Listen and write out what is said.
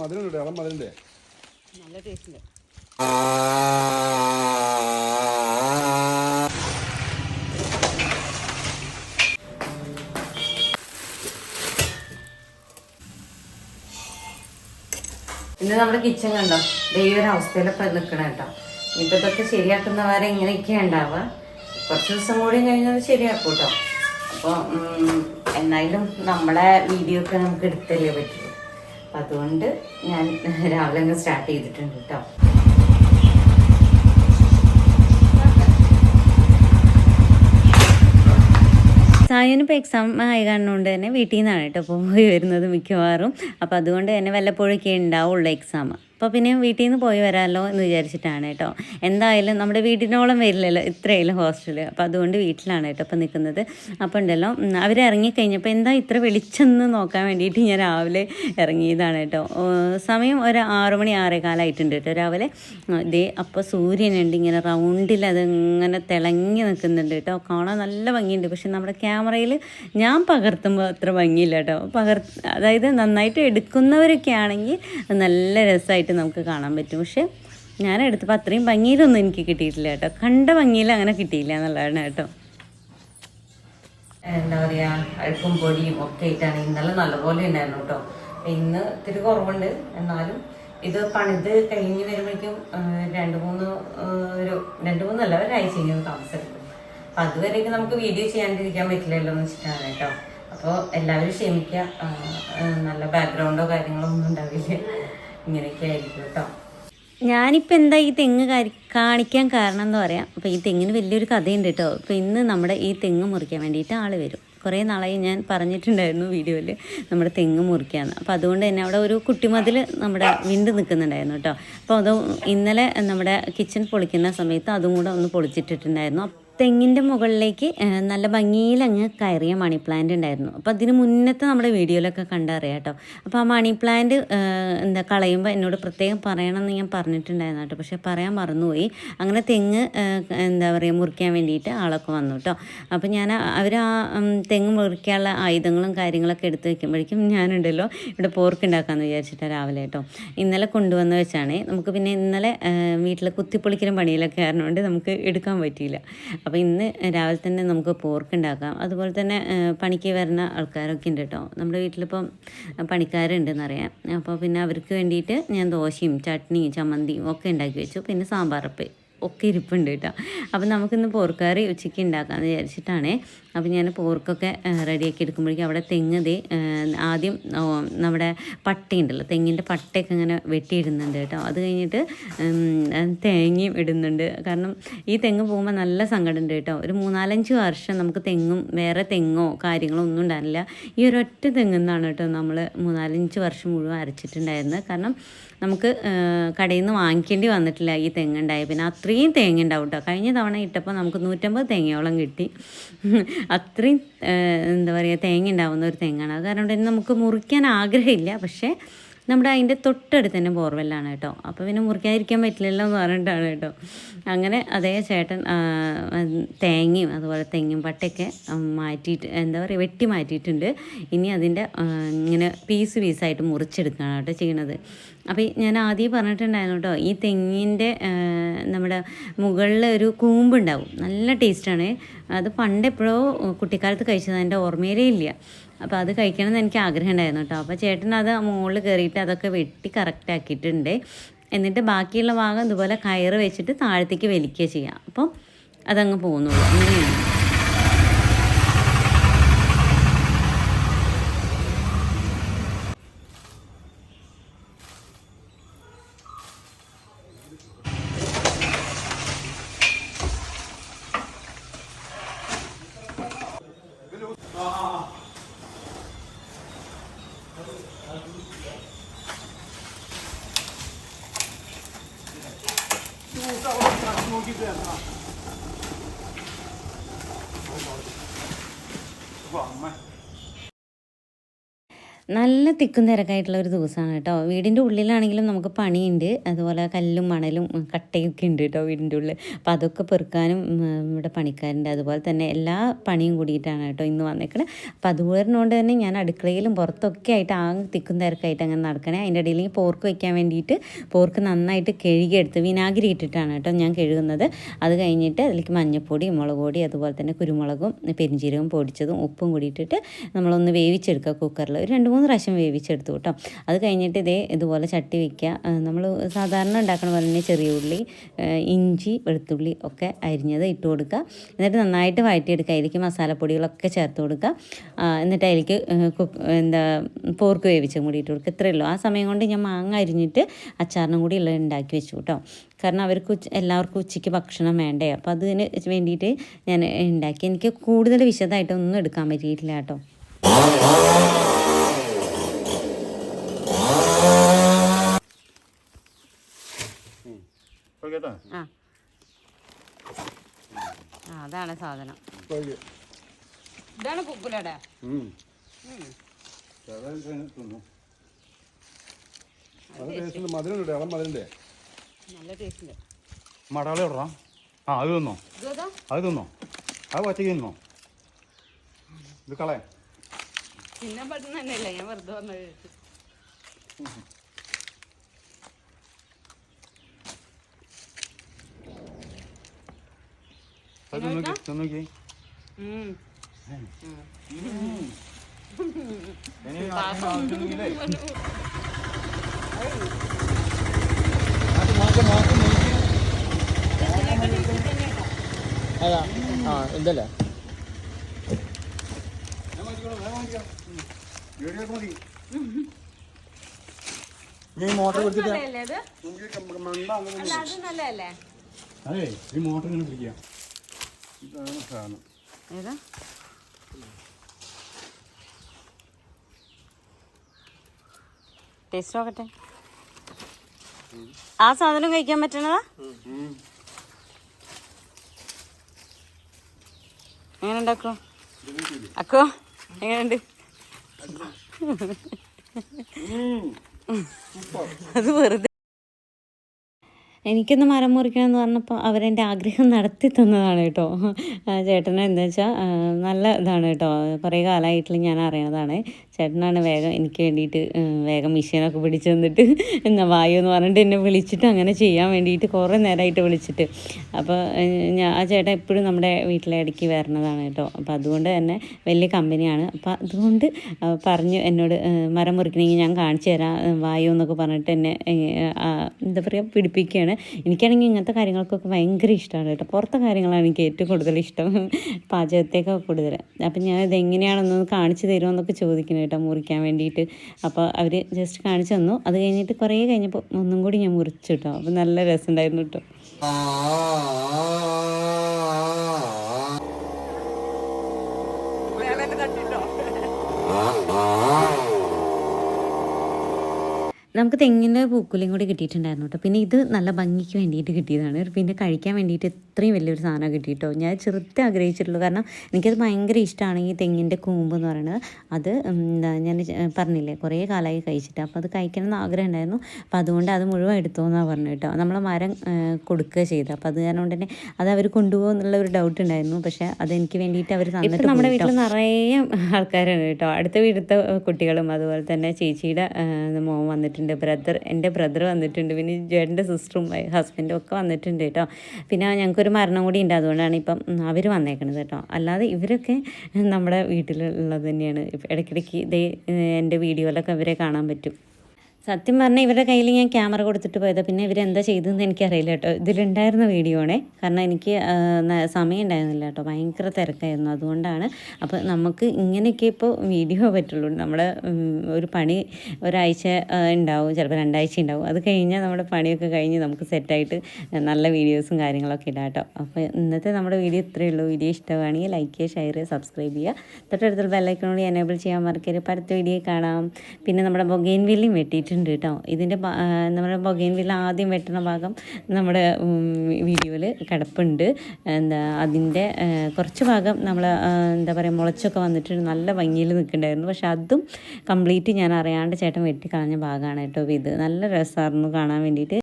മധുരം ഉണ്ട് ഇളം മധുരണ്ട് നല്ല ടേസ്റ്റ് ഉണ്ട് ഇന്ന് നമ്മുടെ കിച്ചൺ കണ്ടോ? ദേ ഈ ഒരു അവസ്ഥയിലൊക്കെ നിൽക്കണം കേട്ടോ. ഇപ്പത്തൊക്കെ ശരിയാക്കുന്നവരെ ഇങ്ങനെയൊക്കെ ഉണ്ടാവുക. കുറച്ച് ദിവസം കൂടി കഴിഞ്ഞത് ശരിയാക്കും കേട്ടോ. അപ്പോൾ എന്നാലും നമ്മളെ വീഡിയോ ഒക്കെ നമുക്ക് എടുത്തല്ലേ പറ്റുള്ളൂ അപ്പം അതുകൊണ്ട് ഞാൻ രാവിലെ അങ്ങ് സ്റ്റാർട്ട് ചെയ്തിട്ടുണ്ട് കേട്ടോ സായനിപ്പോൾ എക്സാം ആയി കാണുന്നതുകൊണ്ട് കൊണ്ട് തന്നെ വീട്ടിൽ നിന്നാണ് കേട്ടോ പോയി വരുന്നത് മിക്കവാറും. അപ്പോൾ അതുകൊണ്ട് തന്നെ വല്ലപ്പോഴൊക്കെ ഉണ്ടാവുള്ളൂ എക്സാം അപ്പോൾ പിന്നെ വീട്ടിൽ നിന്ന് പോയി വരാമല്ലോ എന്ന് വിചാരിച്ചിട്ടാണ് കേട്ടോ. എന്തായാലും നമ്മുടെ വീടിനോളം വരില്ലല്ലോ ഇത്രയായാലും ഹോസ്റ്റൽ അപ്പോൾ അതുകൊണ്ട് വീട്ടിലാണ് കേട്ടോ ഇപ്പോൾ നിൽക്കുന്നത്. അപ്പോൾ ഉണ്ടല്ലോ ഇറങ്ങിക്കഴിഞ്ഞപ്പോൾ എന്താ ഇത്ര വിളിച്ചെന്ന് നോക്കാൻ വേണ്ടിയിട്ട് ഞാൻ രാവിലെ ഇറങ്ങിയതാണ് കേട്ടോ. സമയം ഒരു ആറു മണി ആറേ കാലമായിട്ടുണ്ട് കേട്ടോ രാവിലെ. ഇതേ അപ്പോൾ സൂര്യനുണ്ട് ഇങ്ങനെ റൗണ്ടിൽ അതിങ്ങനെ തിളങ്ങി നിൽക്കുന്നുണ്ട് കേട്ടോ. കാണാൻ നല്ല ഭംഗിയുണ്ട്. പക്ഷെ നമ്മുടെ ക്യാമറയിൽ ഞാൻ പകർത്തുമ്പോൾ അത്ര ഭംഗിയില്ല കേട്ടോ. പകർ അതായത് നന്നായിട്ട് എടുക്കുന്നവരൊക്കെ ആണെങ്കിൽ നല്ല രസമായിട്ട് നമുക്ക് കാണാൻ പറ്റും. പക്ഷെ ഞാൻ എടുത്തപ്പോൾ അത്രയും ഭംഗിയിലൊന്നും എനിക്ക് കിട്ടിയിട്ടില്ല കേട്ടോ. കണ്ട ഭംഗിയിൽ അങ്ങനെ കിട്ടിയില്ല എന്നുള്ളതാണ് കേട്ടോ. എന്താ പറയുക അഴുക്കും പൊടിയും ഒക്കെ ആയിട്ടാണ് ഇന്നലെ നല്ലപോലെ ഉണ്ടായിരുന്നു കേട്ടോ. ഇന്ന് ഇത്തിരി കുറവുണ്ട്. എന്നാലും ഇത് പണിത് കഴിഞ്ഞ് വരുമ്പോഴേക്കും രണ്ട് മൂന്ന് ഒരു രണ്ട് മൂന്നല്ല ഒരാഴ്ച കഴിഞ്ഞ് താമസിക്കും അപ്പം അതുവരേക്കും നമുക്ക് വീഡിയോ ചെയ്യാണ്ടിരിക്കാൻ പറ്റില്ലല്ലോ എന്ന് വെച്ചിട്ടാണ് കേട്ടോ. അപ്പോൾ എല്ലാവരും ക്ഷമിക്കുക. നല്ല ബാക്ക്ഗ്രൗണ്ടോ കാര്യങ്ങളോ ഒന്നും ഉണ്ടാവില്ല. ഇങ്ങനെയൊക്കെ ആയിരിക്കും കേട്ടോ. ഞാനിപ്പോൾ എന്താ ഈ തെങ്ങ് കാണിക്കാൻ കാരണം എന്ന് പറയാം. അപ്പോൾ ഈ തെങ്ങിന് വലിയൊരു കഥയുണ്ട് കേട്ടോ. അപ്പോൾ ഇന്ന് നമ്മുടെ ഈ തെങ്ങ് മുറിക്കാൻ വേണ്ടിയിട്ട് ആൾ വരും. കുറേ നാളായി ഞാൻ പറഞ്ഞിട്ടുണ്ടായിരുന്നു വീഡിയോയിൽ നമ്മുടെ തെങ്ങ് മുറിക്കാന്ന്. അപ്പോൾ അതുകൊണ്ട് തന്നെ അവിടെ ഒരു കുട്ടിമതിൽ നമ്മുടെ വിണ്ട് നിൽക്കുന്നുണ്ടായിരുന്നു കേട്ടോ. അപ്പോൾ അത് ഇന്നലെ നമ്മുടെ കിച്ചൺ പൊളിക്കുന്ന സമയത്ത് അതും കൂടെ ഒന്ന് പൊളിച്ചിട്ടിട്ടുണ്ടായിരുന്നു. തെങ്ങിന്റെ മുകളിലേക്ക് നല്ല ഭംഗിയിൽ അങ്ങ് കയറിയ മണി പ്ലാന്റ് ഉണ്ടായിരുന്നു. അപ്പോൾ അതിന് മുന്നത്തെ നമ്മുടെ വീഡിയോയിലൊക്കെ കണ്ടറിയാം കേട്ടോ. അപ്പോൾ ആ മണി പ്ലാന്റ് എന്താ കളയുമ്പോൾ എന്നോട് പ്രത്യേകം പറയണമെന്ന് ഞാൻ പറഞ്ഞിട്ടുണ്ടായിരുന്നു കേട്ടോ. പക്ഷേ പറയാൻ മറന്നുപോയി. അങ്ങനെ തെങ്ങ് എന്താ പറയുക മുറിക്കാൻ വേണ്ടിയിട്ട് ആളൊക്കെ വന്നു കേട്ടോ. അപ്പോൾ ഞാൻ അവർ ആ തെങ്ങ് മുറിക്കാനുള്ള ആയുധങ്ങളും കാര്യങ്ങളൊക്കെ എടുത്ത് വെക്കുമ്പോഴേക്കും ഞാനുണ്ടല്ലോ ഇവിടെ പോർക്ക് ഉണ്ടാക്കാമെന്ന് വിചാരിച്ചിട്ടാണ് രാവിലെ കേട്ടോ. ഇന്നലെ കൊണ്ടുവന്ന് വെച്ചാണ്. നമുക്ക് പിന്നെ ഇന്നലെ വീട്ടിൽ കുത്തിപ്പൊളിക്കലും പണിയിലൊക്കെ കാരണമുണ്ട് നമുക്ക് എടുക്കാൻ പറ്റിയില്ല. അപ്പോൾ ഇന്ന് രാവിലെ തന്നെ നമുക്ക് പോർക്ക് ഉണ്ടാക്കാം. അതുപോലെ തന്നെ പണിക്ക് വരുന്ന ആൾക്കാരൊക്കെ ഉണ്ട് കേട്ടോ. നമ്മുടെ വീട്ടിലിപ്പം പണിക്കാരുണ്ടെന്നറിയാം അപ്പോൾ പിന്നെ അവർക്ക് വേണ്ടിയിട്ട് ഞാൻ ദോശയും ചട്നിയും ചമ്മന്തിയും ഒക്കെ ഉണ്ടാക്കി വെച്ചു. പിന്നെ സാമ്പാറപ്പ് ഒക്കെ ഇരിപ്പുണ്ട് കേട്ടോ. അപ്പം നമുക്കിന്ന് പോർക്കറി ഉച്ചയ്ക്ക് ഉണ്ടാക്കാമെന്ന് വിചാരിച്ചിട്ടാണേ. അപ്പം ഞാൻ പോർക്കൊക്കെ റെഡിയാക്കി എടുക്കുമ്പോഴേക്കും അവിടെ തെങ്ങ് ദേ ആദ്യം നമ്മുടെ പട്ടയുണ്ടല്ലോ തെങ്ങിന്റെ പട്ടയൊക്കെ ഇങ്ങനെ വെട്ടിയിടുന്നുണ്ട് കേട്ടോ. അത് കഴിഞ്ഞിട്ട് തേങ്ങയും ഇടുന്നുണ്ട്. കാരണം ഈ തെങ്ങ് പോകുമ്പോൾ നല്ല സങ്കടമുണ്ട് കേട്ടോ. ഒരു മൂന്നാലഞ്ച് വർഷം നമുക്ക് തെങ്ങും വേറെ തെങ്ങോ കാര്യങ്ങളോ ഒന്നും ഉണ്ടായിരുന്നില്ല. ഈ ഒരൊറ്റ തെങ്ങുന്നാണ് കേട്ടോ നമ്മൾ മൂന്നാലഞ്ച് വർഷം മുഴുവൻ അരച്ചിട്ടുണ്ടായിരുന്നത്. കാരണം നമുക്ക് കടയിൽ നിന്ന് വാങ്ങിക്കേണ്ടി വന്നിട്ടില്ല ഈ തെങ്ങുണ്ടായ പിന്നെ അത്രയും തേങ്ങ ഉണ്ടാവും കേട്ടോ കഴിഞ്ഞ തവണ ഇട്ടപ്പോൾ നമുക്ക് നൂറ്റമ്പത് തേങ്ങയോളം കിട്ടി. അത്രയും എന്താ പറയുക തേങ്ങ ഉണ്ടാവുന്ന ഒരു തെങ്ങാണ് അത് കാരണം നമുക്ക് മുറിക്കാൻ ആഗ്രഹമില്ല. പക്ഷേ നമ്മുടെ അതിന്റെ തൊട്ടടുത്ത് തന്നെ ബോർവെല്ലാണ് കേട്ടോ. അപ്പോൾ പിന്നെ മുറിക്കാതിരിക്കാൻ പറ്റില്ലല്ലോ എന്ന് പറഞ്ഞിട്ടാണ് കേട്ടോ. അങ്ങനെ അതേ ചേട്ടൻ തേങ്ങയും അതുപോലെ തെങ്ങും പട്ടയൊക്കെ മാറ്റിയിട്ട് എന്താ പറയുക വെട്ടി മാറ്റിയിട്ടുണ്ട്. ഇനി അതിന്റെ ഇങ്ങനെ പീസ് പീസായിട്ട് മുറിച്ചെടുക്കുകയാണ് കേട്ടോ ചെയ്യണത്. അപ്പോൾ ഞാൻ ആദ്യം പറഞ്ഞിട്ടുണ്ടായിരുന്നു കേട്ടോ ഈ തെങ്ങിന്റെ നമ്മുടെ മുകളിൽ ഒരു കൂമ്പുണ്ടാവും. നല്ല ടേസ്റ്റാണ്. അത് പണ്ടെപ്പോഴോ കുട്ടിക്കാലത്ത് കഴിച്ചത് എന്റെ ഓർമ്മയിലേ ഇല്ല. അപ്പോൾ അത് കഴിക്കണം എന്ന് എനിക്ക് ആഗ്രഹം ഉണ്ടായിരുന്നു കേട്ടോ. അപ്പോൾ ചേട്ടൻ അത് മുകളിൽ കയറിയിട്ട് അതൊക്കെ വെട്ടി കറക്റ്റ് ആക്കിയിട്ടുണ്ട്. എന്നിട്ട് ബാക്കിയുള്ള ഭാഗം ഇതുപോലെ കയറ് വെച്ചിട്ട് താഴത്തേക്ക് വലിക്കുക ചെയ്യാം. അപ്പം അതങ്ങ് പോകുന്നുള്ളൂ. അങ്ങനെയാണ്. നോക്കിയിട്ട് തരണം നല്ല തിക്കും തിരക്കായിട്ടുള്ള ഒരു ദിവസമാണ് കേട്ടോ. വീടിന്റെ ഉള്ളിലാണെങ്കിലും നമുക്ക് പണിയുണ്ട്. അതുപോലെ കല്ലും മണലും കട്ടയൊക്കെ ഉണ്ട് കേട്ടോ വീടിന്റെ ഉള്ളിൽ. അപ്പോൾ അതൊക്കെ പെറുക്കാനും ഇവിടെ പണിക്കാരുണ്ട്. അതുപോലെ തന്നെ എല്ലാ പണിയും കൂടിയിട്ടാണ് കേട്ടോ ഇന്ന് വന്നേക്കണത് അപ്പോൾ അതുകൊണ്ട് തന്നെ ഞാൻ അടുക്കളയിലും പുറത്തൊക്കെ ആയിട്ട് ആ തിക്കും തിരക്കായിട്ട് അങ്ങനെ നടക്കണേ. അതിന്റെ ഇടയിൽ പോർക്ക് വയ്ക്കാൻ വേണ്ടിയിട്ട് പോർക്ക് നന്നായിട്ട് കഴുകിയെടുത്ത് വിനാഗിരി ഇട്ടിട്ടാണ് കേട്ടോ ഞാൻ കഴുകുന്നത്. അത് കഴിഞ്ഞിട്ട് അതിലേക്ക് മഞ്ഞപ്പൊടി മുളക് പൊടി അതുപോലെ തന്നെ കുരുമുളകും പെരിഞ്ചീരകം പൊടിച്ചതും ഉപ്പും കൂടി ഇട്ടിട്ട് നമ്മളൊന്ന് വേവിച്ചെടുക്കുക കുക്കറിൽ. ഒരു രണ്ട് പ്രാവശ്യം വേവിച്ചെടുത്തു കേട്ടോ. അത് കഴിഞ്ഞിട്ട് ഇതേ ഇതുപോലെ ചട്ടി വയ്ക്കുക നമ്മൾ സാധാരണ ഉണ്ടാക്കണ പോലെ തന്നെ ചെറിയ ഉള്ളി ഇഞ്ചി വെളുത്തുള്ളി ഒക്കെ അരിഞ്ഞത് ഇട്ട് കൊടുക്കുക. എന്നിട്ട് നന്നായിട്ട് വഴറ്റിയെടുക്കുക. അതിലേക്ക് മസാലപ്പൊടികളൊക്കെ ചേർത്ത് കൊടുക്കുക. എന്നിട്ട് അതിലേക്ക് എന്താ പോർക്ക് വേവിച്ചും കൂടി ഇട്ട് കൊടുക്കുക. ഇത്രയേ ഉള്ളൂ. ആ സമയം കൊണ്ട് ഞാൻ മാങ്ങ അരിഞ്ഞിട്ട് അച്ചാറിനും കൂടി ഉള്ളത് ഉണ്ടാക്കി വെച്ചു കേട്ടോ. കാരണം അവർക്ക് എല്ലാവർക്കും ഉച്ചയ്ക്ക് ഭക്ഷണം വേണ്ടേ. അപ്പോൾ അതിന് വേണ്ടിയിട്ട് ഞാൻ ഉണ്ടാക്കി. എനിക്ക് കൂടുതൽ വിശദമായിട്ടൊന്നും എടുക്കാൻ പറ്റിയിട്ടില്ല കേട്ടോ. ആ. ആ അതാണ് സാധനം. ഓക്കെ ഇതാണ് കുപ്പിലട നല്ല ടേസ്റ്റ്. മടാളി ഇടറാ. ആ അത് തിന്നോ. ഇതാ അത് തിന്നോ. അത് പച്ചക്ക് തിന്നോ. ഇത് കളയാം. തിന്നാൻ പറ്റുന്ന തന്നെയല്ലേ ഞാൻ വെറുതെ വന്നത് അത് ആ എന്തല്ലേ നീ മോട്ടർ നല്ലതല്ലേ അതെ ഈ മോട്ടർ ഇങ്ങനെ പിടിക്കുക ഇതാണ് സാധനം ഏതാ? ടേസ്റ്റ് നോക്കട്ടെ. ആ സാധനം കഴിക്കാൻ പറ്റണതാ? എങ്ങനെ ഉണ്ടാക്കോ അക്കോ എങ്ങനെയുണ്ട്? അത് വെറുതെ എനിക്കൊന്ന് മരം മുറിക്കണം എന്ന് പറഞ്ഞപ്പോൾ അവരെന്റെ ആഗ്രഹം നടത്തി തന്നതാണ് കേട്ടോ. ആ ചേട്ടന് എന്താ വെച്ചാൽ നല്ല ഇതാണ് കേട്ടോ. കുറേ കാലമായിട്ടുള്ള ഞാൻ അറിയണതാണ്. ചേട്ടനാണ് വേഗം എനിക്ക് വേണ്ടിയിട്ട് വേഗം മെഷീനൊക്കെ പിടിച്ച് തന്നിട്ട് എന്നാ വായു എന്ന് പറഞ്ഞിട്ട് എന്നെ വിളിച്ചിട്ട് അങ്ങനെ ചെയ്യാൻ വേണ്ടിയിട്ട് കുറേ നേരമായിട്ട് വിളിച്ചിട്ട്. അപ്പോൾ ഞാൻ ആ ചേട്ടൻ എപ്പോഴും നമ്മുടെ വീട്ടിലെ ഇടയ്ക്ക് വരണതാണ് കേട്ടോ. അപ്പോൾ അതുകൊണ്ട് തന്നെ വലിയ കമ്പനിയാണ്. അപ്പോൾ അതുകൊണ്ട് പറഞ്ഞു എന്നോട് മരം മുറിക്കണമെങ്കിൽ ഞാൻ കാണിച്ചു തരാം വായു എന്നൊക്കെ പറഞ്ഞിട്ട് എന്നെ എന്താ പറയുക പിടിപ്പിക്കുകയാണ്. എനിക്കാണെങ്കിൽ ഇങ്ങനത്തെ കാര്യങ്ങൾക്കൊക്കെ ഭയങ്കര ഇഷ്ടമാണ് കേട്ടോ. പുറത്തെ കാര്യങ്ങളാണ് എനിക്ക് ഏറ്റവും കൂടുതൽ ഇഷ്ടം. പാചകത്തേക്കൊക്കെ കൂടുതൽ അപ്പം ഞാൻ ഇത് എങ്ങനെയാണെന്നൊന്ന് കാണിച്ചു തരുമോ എന്നൊക്കെ ചോദിക്കണം കേട്ടോ മുറിക്കാൻ വേണ്ടിയിട്ട്. അപ്പോൾ അവർ ജസ്റ്റ് കാണിച്ചു തന്നു. അത് കഴിഞ്ഞിട്ട് കുറേ കഴിഞ്ഞപ്പോൾ ഒന്നും കൂടി ഞാൻ മുറിച്ചു കേട്ടോ അപ്പോൾ നല്ല രസമുണ്ടായിരുന്നു കേട്ടോ നമുക്ക് തെങ്ങിന്റെ പൂക്കുലയും കൂടി കിട്ടിയിട്ടുണ്ടായിരുന്നു കേട്ടോ. പിന്നെ ഇത് നല്ല ഭംഗിക്ക് വേണ്ടിയിട്ട് കിട്ടിയതാണ്. പിന്നെ കഴിക്കാൻ വേണ്ടിയിട്ട് ഇത്രയും വലിയൊരു സാധനം കിട്ടിയിട്ടോ. ഞാൻ ചെറുത്തെ ആഗ്രഹിച്ചിട്ടുള്ളൂ. കാരണം എനിക്കത് ഭയങ്കര ഇഷ്ടമാണ് ഈ തെങ്ങിന്റെ കൂമ്പ് എന്ന് പറയുന്നത്. അത് എന്താ ഞാൻ പറഞ്ഞില്ലേ കുറേ കാലമായി കഴിച്ചിട്ട്. അപ്പോൾ അത് കഴിക്കണം എന്ന് ആഗ്രഹം ഉണ്ടായിരുന്നു. അപ്പോൾ അതുകൊണ്ട് അത് മുഴുവൻ എടുത്തോ എന്നാണ് പറഞ്ഞു കേട്ടോ. നമ്മൾ മരം കൊടുക്കുക ചെയ്തത്. അപ്പോൾ അത് കാരണം കൊണ്ട് തന്നെ അത് അവർ കൊണ്ടുപോകും എന്നുള്ള ഒരു ഡൗട്ട് ഉണ്ടായിരുന്നു. പക്ഷേ അത് എനിക്ക് വേണ്ടിയിട്ട് അവർ തന്നിട്ട് നമ്മുടെ വീട്ടിൽ നിറയെ ആൾക്കാരാണ് കേട്ടോ. അടുത്ത വീട്ടിലത്തെ കുട്ടികളും അതുപോലെ തന്നെ ചേച്ചിയുടെ മോൻ മോൻ വന്നിട്ടുണ്ട്. ബ്രദർ എന്റെ ബ്രദർ വന്നിട്ടുണ്ട്. പിന്നെ ജേട്ടന്റെ സിസ്റ്ററും ഹസ്ബൻഡും ഒക്കെ വന്നിട്ടുണ്ട് കേട്ടോ. പിന്നെ ഞങ്ങൾക്കൊരു മരണം കൂടി ഉണ്ട്. അതുകൊണ്ടാണ് ഇപ്പം അവർ വന്നേക്കണത് കേട്ടോ. അല്ലാതെ ഇവരൊക്കെ നമ്മുടെ വീട്ടിലുള്ളത് തന്നെയാണ്. ഇടയ്ക്കിടയ്ക്ക് ഇതേ എന്റെ വീഡിയോയിലൊക്കെ ഇവരെ കാണാൻ പറ്റും. സത്യം പറഞ്ഞാൽ ഇവരുടെ കയ്യിൽ ഞാൻ ക്യാമറ കൊടുത്തിട്ട് പോയതാണ് പിന്നെ ഇവരെന്താ ചെയ്തതെന്ന് എനിക്കറിയില്ല കേട്ടോ. ഇതിലുണ്ടായിരുന്ന വീഡിയോ ആണേ കാരണം എനിക്ക് സമയം ഉണ്ടായിരുന്നില്ല കേട്ടോ. ഭയങ്കര തിരക്കായിരുന്നു. അതുകൊണ്ടാണ് അപ്പോൾ നമുക്ക് ഇങ്ങനെയൊക്കെ ഇപ്പോൾ വീഡിയോ പറ്റുള്ളൂ. നമ്മുടെ ഒരു പണി ഒരാഴ്ച ഉണ്ടാവും. ചിലപ്പോൾ രണ്ടാഴ്ച ഉണ്ടാവും. അത് കഴിഞ്ഞാൽ നമ്മുടെ പണിയൊക്കെ കഴിഞ്ഞ് നമുക്ക് സെറ്റായിട്ട് നല്ല വീഡിയോസും കാര്യങ്ങളൊക്കെ ഇടാം കേട്ടോ. അപ്പോൾ ഇന്നത്തെ നമ്മുടെ വീഡിയോ ഇത്രയേ ഉള്ളൂ. വീഡിയോ ഇഷ്ടമാണെങ്കിൽ ലൈക്ക് ചെയ്യുക ഷെയർ ചെയ്യുക സബ്സ്ക്രൈബ് ചെയ്യുക. തൊട്ടടുത്തുള്ള ബെല്ലൈക്കണോട് എനേബിൾ ചെയ്യാൻ മറക്കരുത്. അടുത്ത വീഡിയോ കാണാം. പിന്നെ നമ്മുടെ ബൊഗൈൻ വില്ലിയും വെട്ടിയിട്ടുണ്ട്. വെച്ചിട്ടുണ്ട് കേട്ടോ ഇതിന്റെ നമ്മുടെ ബൊഗൈൻ ആദ്യം വെട്ടണ ഭാഗം നമ്മുടെ വീഡിയോയിൽ കിടപ്പുണ്ട്. എന്താ അതിന്റെ കുറച്ച് ഭാഗം നമ്മൾ എന്താ പറയുക മുളച്ചൊക്കെ വന്നിട്ട് നല്ല ഭംഗിയിൽ നിൽക്കുന്നുണ്ടായിരുന്നു. പക്ഷെ അതും കംപ്ലീറ്റ് ഞാൻ അറിയാണ്ട് ചേട്ടൻ വെട്ടി കളഞ്ഞ ഭാഗമാണ് കേട്ടോ ഇത്. നല്ല രസമായിരുന്നു കാണാൻ വേണ്ടിയിട്ട്.